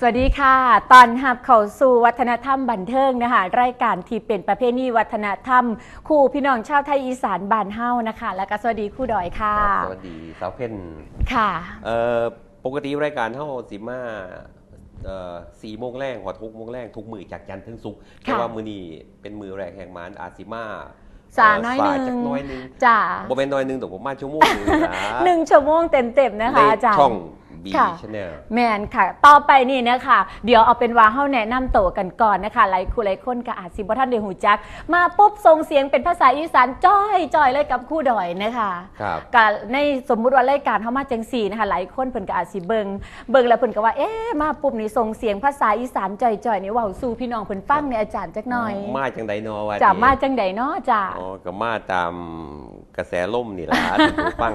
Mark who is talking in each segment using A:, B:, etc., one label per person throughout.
A: สวัสดีค่ะ ตอนหับเข้าสู่วัฒนธรรมบันเทิงนะคะรายการที่เป็นประเพณีวัฒนธรรม คู่พี่น้องชาวไทยอีสานบ้านเฮานะคะ แล้วก็สวัสดีคู่ดอยค่ะ
B: สวัสดีสาวเพ่น
A: ค่ะ
B: เอ่อปกติรายการเท่าสิมาเอ่อสี่โมงแรงหัวทุกโมงแรงทุกมือจากจันทร์ถึงศุกร์แต่ว่ามือนี้เป็นมือแรกแห่งมันอาซิมา
A: สาน้อยหนึ่ง
B: สจากน้อยหนึง
A: จ้า
B: บ่เป็นน้อยหนึงแต่ผมมาชั่วโมงหนึงนะ
A: หนึ่งชั่วโมงเต็มๆนะคะ
B: ใน
A: อาจารย์
B: ช่องบี
A: ค่ะ
B: ชแนล
A: แมนค่ะ ต่อไปนี่นะคะ เดี๋ยวเอาเป็นว่าเฮาแนะนำตัวกันก่อนนะคะหลายคู่หลายคนก็อาจสิบ่ท่านได้หูจัก มาปุ๊บส่งเสียงเป็นภาษาอีสานจ้อยจ้อยเลยกับคู่ดอยนะคะ
B: ครับ
A: ก็ในสมมุติว่ารายการเฮามาจังสี่นะคะหลายคนเพิ่นก็อาจสิเบิงเบิงแล้วเพิ่นก็ว่าเอ๊ะมาปุ๊บนี่ส่งเสียงภาษาอีสานจ่อยๆนี่เว้าสู่พี่น้องเพิ่นฟังในอาจารย์จักหน่อย
B: มาจังใดนอวะ
A: จะมาจังใดเนาะจ้ะ
B: อ๋อก็มาตามกระแสล่มนี่แหละที่ผมฟัง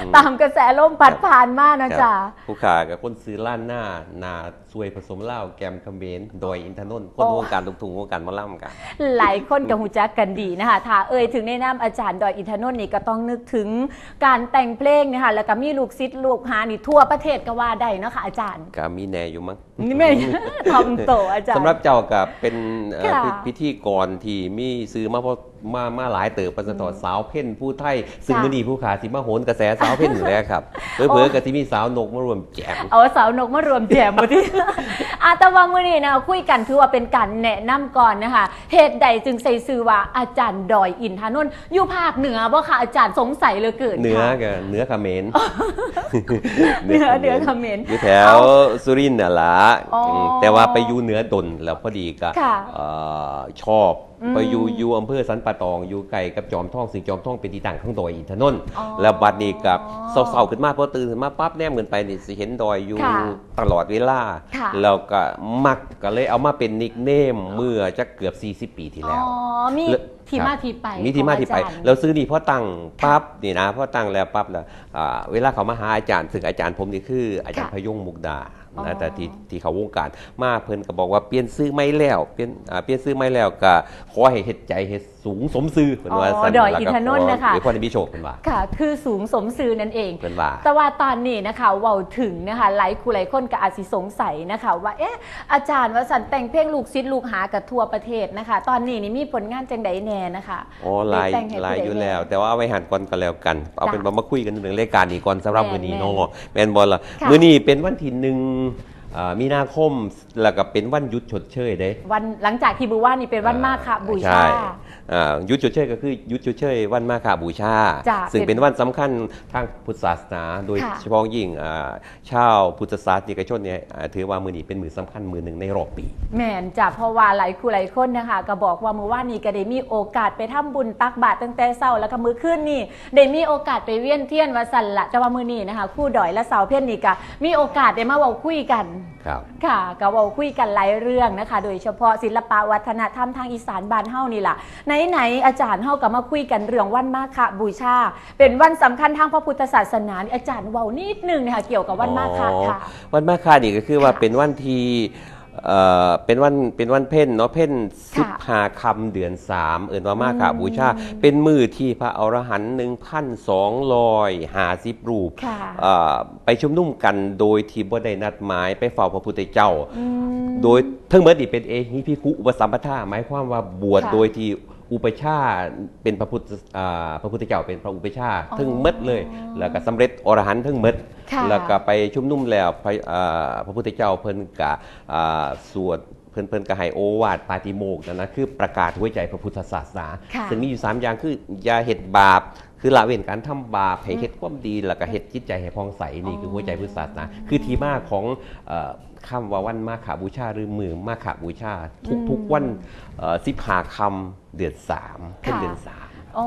B: อืม
A: ตามกระแสลมพัดผ่านมานะ
B: ค
A: จ๊ะ
B: รับผู้ขากับคนซื้อล้านหน้านาซวยผสมเหล้าแกมคำเบนโดยอินทนนท์คน
A: โอ้
B: วงการลูกทุ่งวงการหมอลำกัน
A: หลายคนก็หูจักกันดีนะคะถ้าเอ่ยถึงในนามอาจารย์ดอยอินทนนท์นี่ก็ต้องนึกถึงการแต่งเพลงนะคะแล้วก็มีลูกศิษย์ลูกหานี่ทั่วประเทศก็ว่าได้เนาะค่ะอาจารย์
B: ก็มีแน่อยู่มั้ง
A: นี่ไม่ทำโตอาจารย์
B: สำหรับเจ้ากับเป็นเอ่อ
A: ค่ะ
B: พิพิธีกรที่มีซื้อมาเพราะมามาหลายเติบประสนทอสาวเพ่นผู้ไทยซึ่ง
A: ค่ะ
B: มือนีผู้ขาสิมาโหนกระแสสาวเพ่นอยู่แล้วครับเพื่อเพื่อๆกับที่มีสาวนกมารวมแจม
A: เอาสาวนกมารวมแจมมาที่อาแตว่ามื้อนี้นะคุยกันถือว่าเป็นการแนะนำก่อนนะคะเหตุใดจึงใส่ชื่อว่าอาจารย์ดอยอินทนนท์อยู่ภาคเหนือบ่ค่ะอาจารย์สงสัยเหลยเกิน
B: เหนือ
A: ค่ะ
B: กับเหนือเขมร
A: เหนือเหนือเขมร
B: อยู่แถวสุรินทร์น่ะละ
A: อ๋ออื
B: มแต่ว่าไปอยู่เหนือดนแล้วพอดีก็
A: ค่ะ
B: เอ่อชอบ
A: อืม
B: ไปอยู่อยู่อำเภอสันปะตอง อยู่ไกลกับจอมท่องซึ่งจอมท่องเป็นที่ตั้งของดอยอินทนนท์
A: อ๋อ
B: แล้วบัดนี้กับเศร้าๆขึ้นมาพอตื่นขึ้นมาปั๊บแนมเงินไปนี่สิเห็นดอยอยู่
A: ค่ะ
B: ตลอดเวลา
A: ค่ะ
B: แล้วก็มักก็เลยเอามาเป็นนิกเนมเมื่อจะเกือบ 40 ปีที่แล้ว
A: อ๋อมี
B: แล้ว
A: ที่
B: ครับ
A: มาที่ไป
B: มีที่มาที่ไป
A: ของอจรย์
B: แล้วซื้อนี่พอตั้งปั๊บนี่นะพอตั้งแล้วปั๊บแล้วอ่าเวลาเขามาหาอาจารย์ซึ่งอาจารย์ผมนี่คืออาจารย์
A: ค่ะ
B: พยงมุกดา
A: อ๋อ
B: นะแต่ที่ที่เขาวงการมาเพิ่นก็บอกว่าเปลี่ยนซื้อไม่แล้วเปลี่ยนอ่าเปลี่ยนซื้อไม่แล้วก็ขอให้เฮ็ดใจเฮ็ดสูงสมซื้อเพิ่นว่า
A: อ๋อ
B: ซั่น
A: ดอย
B: แล้ว
A: อิน
B: ก็
A: ทนนท์นะคะ
B: หรือพรมีโชคเพิ่นว่า
A: ค่ะ คือสูงสมซื่อนั่นเอง
B: เพิ่นว่า
A: แต่ว่าตอนนี้นะคะเว้าถึงนะคะหลายคู่หลายคนก็อาจสิสงสัยนะคะ ว่าเอ๊ะอาจารย์วสันต์แต่งเพลงลูกศิษย์ลูกหากับทั่วประเทศนะคะ ตอนนี้นี่มีผลงานจังใดแน่นะคะ
B: อ๋อหลาย
A: ได้แต่งให้
B: หลาย
A: ผู้ใด
B: อยู่
A: แน่
B: แล้ว แต่ว่าเอาไว้หันก่อนก็แล้วกัน เอาเป็น
A: จ้ะ
B: ว่ามาคุยกันเรื่องรายการนี้ก่อนสำหรับ
A: แม่น
B: มื้อนี้
A: แม่น
B: เนาะแม่นบ่ล่ะ
A: ค่ะ
B: มื้อนี้เป็นวันที่หนึ่ง อ่ามีนาคมแล้วก็เป็นวันหยุดชดเชยเด้
A: วันหลังจากที่บูว่านี่เป็นวันมาฆบูชา
B: ใช่อ่ายุดชดเชยก็คือยุดชดเชยวันมาฆบูชา
A: จ้ะ
B: ซึ่ง
A: เป็น
B: เป็นวันสำคัญทางพุทธศาสนา โดย
A: ค่ะ
B: เฉพาะยิ่งอ่าชาวพุทธศาสนิกชนเนี่ยอ่าถือว่ามือนี้เป็นมือสำคัญมือหนึ่งในรอบปี
A: แม่นจ้ะเพราะว่าหลายคู่หลายคนนะคะก็บอกว่ามือว่านนี้ก็ได้มีโอกาสไปทำบุญตักบาตรตั้งแต่เช้าแล้วก็มือขึ้นนี่ได้มีโอกาสไปเวียนเทียนวัดสันละแต่ว่ามือนี้นะคะคู่ดอยและสาวเพี้ยนนี่ก็มีโอกาสได้มาเว้าคุยกัน
B: ครับ
A: ค่ะก็เว้าคุยกันหลายเรื่องนะคะ โดยเฉพาะศิลปะวัฒนธรรมทางอีสานบ้านเฮานี่ล่ะไหนๆอาจารย์เฮาก็มาคุยกันเรื่องวันมาฆบูชา เป็นวันสำคัญทางพระพุทธศาสนานี่อาจารย์เว้านิดนึงนะคะเกี่ยวกับวันมาฆค่ะ
B: อ๋อวันมาฆานี่ก็คือว่า
A: ค่ะ
B: เป็นวันที่ เอ่อเป็นวันเป็นวันเพ่นเนาะเพ่นสิบ
A: ค่ะ
B: หาคำเดือนสามเอินว่ามาฆ
A: อืม
B: บูชา เป็นมือที่พระอรหันต์หนึ่งพันสองร้อยหาสิบรูป
A: ค่ะ
B: เอ่อไปชุมนุมกันโดยที่บ่ได้นัดหมายไปเฝ้าพระพุทธเจ้า
A: อืม
B: โดยทั้งหมดนี่เป็นเอหิพิคุอุปสัมปทาหมายความว่าบวช
A: ค่ะ
B: โดยที่ อุปชฌาย์เป็นพระพุทธอ่าพระพุทธเจ้าเป็นพระอุปชฌาย์
A: อ๋อ
B: ทั้งหมดเลย แล้วก็สำเร็จอรหันต์ทั้งหมด
A: ค่ะ
B: แล้วก็ไปชุมนุมแล้วพระอ่าพระพุทธเจ้าเพิ่นกะอ่าสวดเพิ่นเพิ่นก็ให้โอวาทปาติโมกข์นั่นนะคือประกาศหัวใจพระพุทธศาสนา
A: ค่ะ
B: ซึ่งมีอยู่ 3 อย่างคืออย่าเฮ็ดบาป คือละเว้นการทำบาปให้เฮ็ดความดีแล้วก็เฮ็ดจิตใจให้ผ่องใสนี่คือหัวใจพุทธศาสนาคือที่มาของเอ่อคำว่าวันมาขาบูชาหรือมือมาขาบูชา ทุกทุกๆวันสิบหาคำเดือนสามเป็น
A: ค่ะ
B: เดือนสาม
A: อ๋อ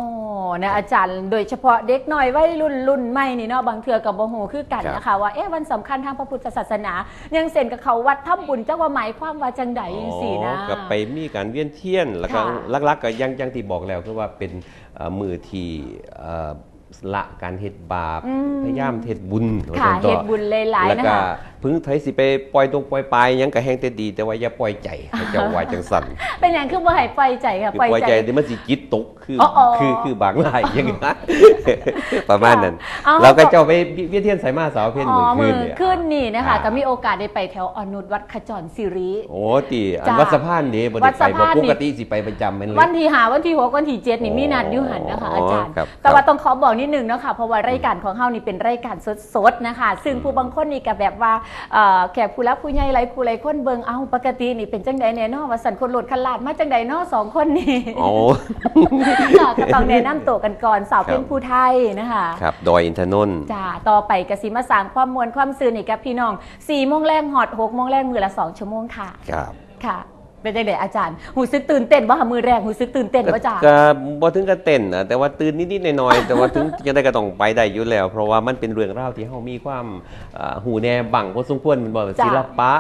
A: นะอาจารย์โดยเฉพาะเด็กน้อยวัยรุ่นรุ่นใหม่นี่เนาะบางเทือกับโมโหคือกัน
B: ครับ
A: นะคะว่าเอ๊ะวันสำคัญทางพระพุทธศาสนายังเซ็นกับเขาวัดทำบุญเจ้าว่าหมายความว่าจังใดจังสี่นะ
B: อ๋อก็ไปมีการเวียนเทียนแล้วก็
A: ค่ะ
B: ลักๆก็ยังยังที่บอกแล้วคือว่าเป็นเอ่อมือที่เอ่อ ละการเฮ็ดบาป
A: อืม
B: พยายามเฮ็ดบุญ
A: ค่ะ
B: ว่าซั่นต่อ
A: เฮ็ดบุญหลายๆ
B: แล้ว
A: นะ
B: ก็
A: คะ
B: พึ่งไทยสิไปปล่อยตรงปล่อยปลายหยังก็แห้งแต่ดี แต่ว่าอย่าปล่อยใจให้เจ้าว่าจังสั่น
A: เป็นอย่างคือบ่ให้ปล่อยใจค่ะ
B: คือ
A: ปล่อย
B: ปล่อย
A: ใจ
B: ใจเดี๋ยวมันสิจิตตกคืออ
A: ออ๋อ
B: คือคือบางรายอย่างนั้นประมาณนั้น
A: เอา
B: เราก็เจ้าไปเวียนเทียนสายมาสาวเพ่น
A: อ๋อ
B: มือ
A: มื
B: ขึ้น
A: อ
B: เนี่ย
A: ขึ้นนี่นะคะ
B: อ่า
A: ก็มีโอกาสได้ไปแถวอนุดวัดขจรสิริ
B: โอ้ตีอัน
A: จ้ะ
B: วัดสะพานนี่บ่
A: วั
B: ได้
A: ด
B: ไป
A: สะ
B: บ่
A: พาน
B: ป
A: นี่
B: กติสิไปประจำแม่นเลย
A: วันที่หาวันที่หกวันที่เจ็ดนี่มีนัดอยุหันนะคะ
B: อ๋อ
A: อาจารย์
B: ครับ
A: แต่ว่าต้องขอบอกนิดนึงนะคะเพราะว่ารายการของเฮานี่เป็นรายการสดๆนะคะซึ่งผู้บางคนนี่ก็แบบว่าเอ่อแขกผู้รับผู้ใหญ่หลายผู้หลายคนเบิ่งเอ้าปกตินี่เป็นจังใดแน่เนอว่าสันคนโหลดขลาดมาจังใดเนอสองคนนี่
B: โอ้
A: ค่ะก็ต้องแนะนำตัวกันก่อนสาว
B: ครับ
A: เป็นผู้ไทยนะคะ
B: ครับดอยอินทนนท์
A: จ้าต่อไปกสิมาสร้างความมวลความซื่นอีกกับพี่น้อง4ี่โมงแรงหอด6โมงแรงมือละ2ชั่วโมงค่ะ
B: ครับ
A: ค่ะ เป็นจังไดอาจารย์หูซึกตื่นเต้นว่ามือแรกหูซึกตื่นเต้นว่าจ้า
B: ก็บ่ถึงกับเต้นนะแต่ว่าตื่นนิดๆหน่อยๆแต่ว่าถึงจะได้ก็ต้องไปได้อยู่แล้ว เพราะว่ามันเป็นเรื่องราวที่เฮามีความอ่าหูแนบังพอสมควรแมันบ่
A: จ้ะ
B: ศิลปะ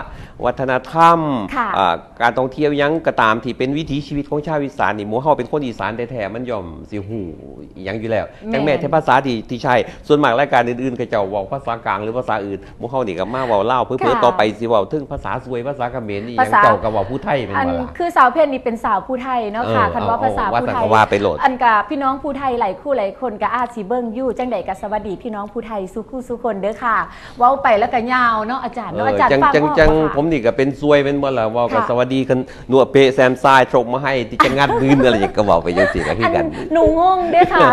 B: วัฒนธรรม
A: ค่ะ
B: อ่าการท่องเที่ยวหยังก็ตามที่เป็นวิถีชีวิตของชาวอีสานนี่หมู่เฮาเป็นคนอีสานแท้ๆมันย่อมสิหูอิหยังอยู่แล้วจังแม้แต่ภาษาที่ที่ใช้ส่วนมากรายการอื่นๆก็เจ้าเว้าภาษากลางหรือภาษาอื่นหมู่เฮานี่ก็มาเว้าลาวเพื่อๆต่อไปสิเว้าถึงภาษาสวยภาษาเขมรนี่หยังเจ้าก็เว้าผู้ไทยแม่น
A: อัน
B: บ่ล่ะ
A: คือสาวเพศนี่เป็นสาวผู้ไทยเนาะค่ะ
B: เออ
A: คันว่า
B: เอา
A: ภาษา
B: เอาว่า
A: ผู้ไท
B: แต่
A: ย
B: ก็ว่าไปโหลด
A: อันกับพี่น้องผู้ไทยหลายคู่หลายคนก็อาจสิเบิ่งอยู่จังใดก็สวัสดีพี่น้องผู้ไทยสุคู่สุคนเด้อค่ะเว้าไปแล้วก็ยาวเนาะอาจารย์
B: เอ
A: เนาะ
B: อ
A: อาจารย์
B: จัง
A: ฟัง
B: จัง
A: ออก
B: จัง
A: บ่คะ
B: ผมนี่ก็เป็นซวยเป็นบ่ล่ะเว่ากับ
A: ค่ะ
B: สวัสดีกันหนัวเปะแซมซายตรบมาให้ที่จะงัดบืนอะไรอย่างก็เว้าไปจังซี่ก็คือ
A: อัน
B: กัน
A: หนูงงเด้อค่ะ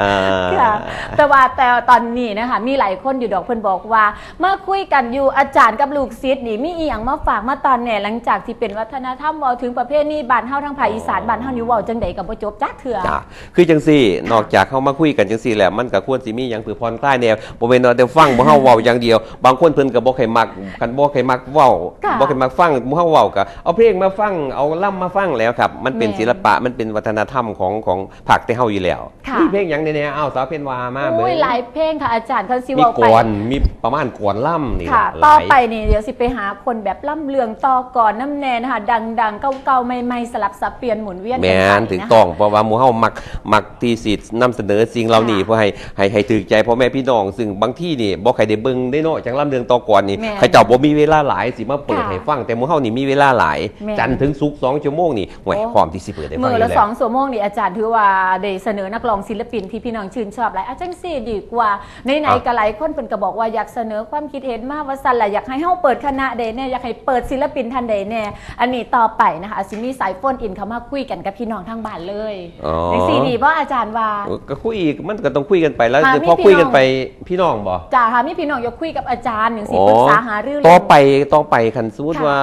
B: อ่า
A: ค่ะแต่ว่าแต่ตอนนี้นะคะมีหลายคนอยู่ดอกเพิ่นบอกว่าเมื่อคุยกันอยู่อาจารย์กับลูกศิษย์นี่มีอีหยังมาฝากมาตอนเนี่ยหลังจากที่เป็นวัฒนธรรมเว้าถึงประเภทนี้บ้านเฮาทางภาคอีสานบ้านเฮานี่เว้าจังใดก็บ่จบจักเทื่อ
B: จ้ะคือจังซี่ นอกจากเข้ามาคุยกันจังซี่แล้วมันก็ควรสิมีหยังเพื่อผ่อนคลายแนวบ่แม่นว่าแต่ฟังบ่เฮาเว้าอย่างเดียว บางคนเพิ่นก็บ่เคยมักกันบ่เคยมักเว้า
A: ค่ะ
B: บ่เคยมักฟังบ่เฮาเว้าก็เอาเพลงมาฟังเอาล่ำมาฟังแล้วครับ มันเป็น
A: แม่
B: ศิลปะมันเป็นวัฒนธรรมของของภาคที่เฮาอยู่แล้ว
A: ค่ะ
B: มีเพลงหยังแน่ๆอ้าวสาวเพ็ญวามา
A: โอ้ย
B: เบิ่ง
A: หลายเพลงค่ะอาจารย์คันสิ
B: มี
A: เว้ากไป
B: วนมีประมาณกวนล่ำนี่
A: ค่ะ
B: หลาย
A: ต่อไปนี่เดี๋ยวสิไปหาคนแบบล่ำเลืองต่อก่อนน้ำแน่นะคะดังๆ เก่าๆใหม่ๆสลับสับเปลี่ยนหมุนเวียน
B: แม
A: กันไป
B: นถึง
A: นะคะ
B: ต้องเพราะว่าหมู่เฮามักมักที่สินำเสนอสิ่งเหล่านี้
A: ค่ะ
B: เพื่อให้ให้ให้ถึกใจพ่อแม่พี่น้องซึ่งบางที่นี่บ่ใครได้เบิ่งได้เนาะจังลำเดืองต่อก่อนนี่
A: แม่น
B: เขาเจ้าบ่มีเวลาหลายสิมาเปิด
A: ค่ะ
B: ให้ฟังแต่หมู่เฮานี่มีเวลาหลาย
A: แม่น
B: จันทร์ถึงศุกร์2ชั่วโมงนี่ห่วย
A: โอ้
B: พร้อมที่สิเปิดได้ฟัง
A: มือ
B: อยู่
A: ละ
B: แล้
A: สอ
B: ว
A: งชั่วโมงนี่อาจารย์ถือว่าได้เสนอนักร้องศิลปินที่พี่น้องชื่นชอบหลายอาจังซี่ดีกว่าในไหน
B: อะ
A: ๆก็หลายคนเพิ่นก็บอกว่าอยากเสนอความคิดเห็นมาว่าซั่นล่ะอยากให้เฮาเปิดคณะใดแน่อยากให้เปิดศิลปินท่านใดแน่อันนี้ต่อไปนะคะสิมีสายโฟนอินเข้ามาคุยกันกับพี่น้องทางบ้านเลย
B: อ๋อ
A: จังซี่ดีบ่อาจารย์ว่า
B: ก็คุยอีกมันก็ต้องคุยกันไปแล้ว
A: ค่ะ
B: เดี๋ยวพอ
A: มีพี่
B: คุยกัน
A: น้อง
B: ไปพี่น้องบ่
A: จ้าค่ะมีพี่น้องอยากคุยกับอาจารย์จังซี่
B: อ๋อ
A: ปรึกษาหารือ
B: ต่อ
A: เรื่อง
B: ไปต่อไปคันสมมุติ
A: ค่ะ
B: ว่า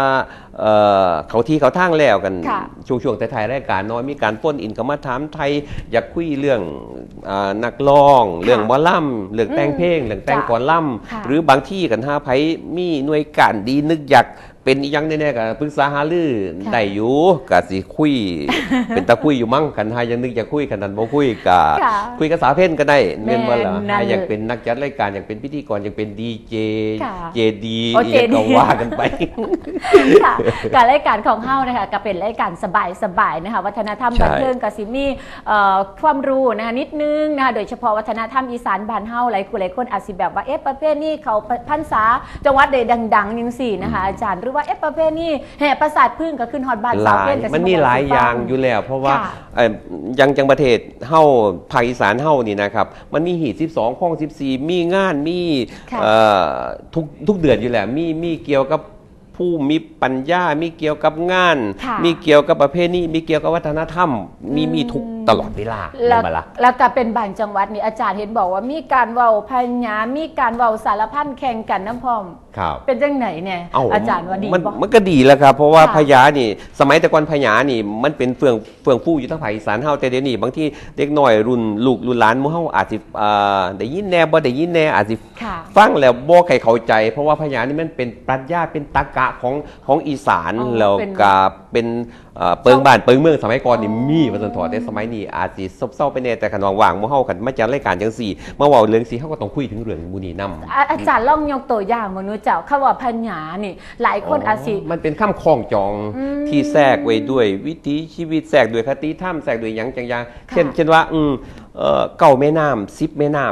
B: เอ่อเขาที่เขาทางแล้วกัน
A: ค่ะ
B: ช่วงช่วงท้ายๆรายการน้อยมีการป้นอินก็มาถามไทยอยากคุยเรื่องอานักร้อง เรื่องหมอล่ำเรื่องแต่งเพลงเรื่องแต่งก่อนล่
A: ค่ะำ
B: หรือบางที่กันห้าไผมีหน่วยการดีนึกอยาก เป็นอีหยังแน่ๆก็ปรึกษาหารือ
A: ค่ะ
B: ได้อยู่ก็สิคุย เป็นตาคุยอยู่มั้งคันหายังนึกอยากคุยคันนั้นบ่คุยก็
A: ค่ะ
B: คุยกับสาวเพ่นก็ได้แม่นบ่ล่ะ
A: แม่นนั่น
B: หาอยากเป็นนักจัดรายการอยากเป็นพิธีกรอยากเป็นดีเจ
A: ค่ะ
B: เจดี
A: โอ้
B: อีกก็
A: JD
B: ว่ากันไป
A: ค่ะการรายการของเฮานะคะก็เป็นรายการสบายๆนะคะวัฒนธรรม
B: ใช่
A: บันเทิงกับซิมีเอ่อความรู้นะคะนิดนึงนะคะโดยเฉพาะวัฒนธรรมอีสานบ้านเฮาหลายคนหลายคนอาจสิแบบว่าเอ๊ะประเภทนี้เขาพันษาจังหวัดใดดังๆยังสี่นะคะอาจารย์หรือว่าเอ๊ะประเภทนี้แห่ประสาทพึ่งก็ขึ้นฮอดบ้าน
B: ห
A: สาว
B: ลา
A: เพื่
B: ย
A: อนกับ
B: มันมีหลายอย่างอยู่แล้ว เพราะว่า
A: ค่ะ
B: เอ่อยังจังประเทศเฮาภาคอีสานเฮานี่นะครับ มันมีหีด12ข้อง 14 มีงานมี
A: ค่ะ
B: เอ่อทุกทุกเดือนอยู่แล้วมีมีเกี่ยวกับผู้มีปัญญา มีเกี่ยวกับงาน
A: ค่ะ
B: มีเกี่ยวกับประเพณีมีเกี่ยวกับวัฒนธรรม มีมีทุก ตลอดเวลา
A: แล้ว
B: เห็นไหมล่ะ
A: แล้วก็เป็นบางจังหวัดนี่อาจารย์เห็นบอกว่ามีการเว้าพญามีการเว้าสารพันแข่งกันน้ำพร้อม
B: ครับ
A: เป็นจังไหนเนี่ย
B: เอ้า
A: อาจารย์ว่าดี
B: มัน
A: บ่
B: มันก็ดีแล้วครับ เพราะว่า
A: ค่ะ
B: พญานี่ สมัยแต่ก่อนพญานี่มันเป็นเฟืองเฟืองฟู่อยู่ทั้งภาคอีสานเฮาแต่เดี๋ยวนี้บางที่เด็กน้อยรุ่นลูกรุ่นหลานหมู่เฮาอาจสิอ่าได้ยินแน่บ่ได้ยินแน่อาจสิ
A: ค่ะ
B: ฟังแล้วบ่ใครเข้าใจ เพราะว่าพญานี่มันเป็นปรัชญาเป็นตรรกะของของอีสาน
A: อ๋อ
B: แล้ว
A: เป็น
B: ก็เป็นเอ่อเปิงบ้านเปิงเมืองสมัยก่อนนี่มีว่าซั่นถอดแต่สมัยนี้อาจสิซบเซาไปแน่แต่คันว่างๆหมู่เฮากันมาจัดรายการจังซี่มาเว้าเรื่องสิเฮาก็ต้องคุยถึงเรื่องหมู่นี้นํ
A: อะอาจารย์ลองยกตัวอย่างมนุษย์เจ้าคำว่าพญานี่หลายคนอาจสิ
B: มันเป็นข้ามคล้องจอง
A: อืม
B: ที่แทรกไว้ด้วยวิถีชีวิตแทรกด้วยคติธรรมแทรกด้วยหยังจังอย่าง
A: ค่ะ
B: เช่นเช่นว่าอืมเอ่อเก้าแม่น้ำสิบแม่น้ำ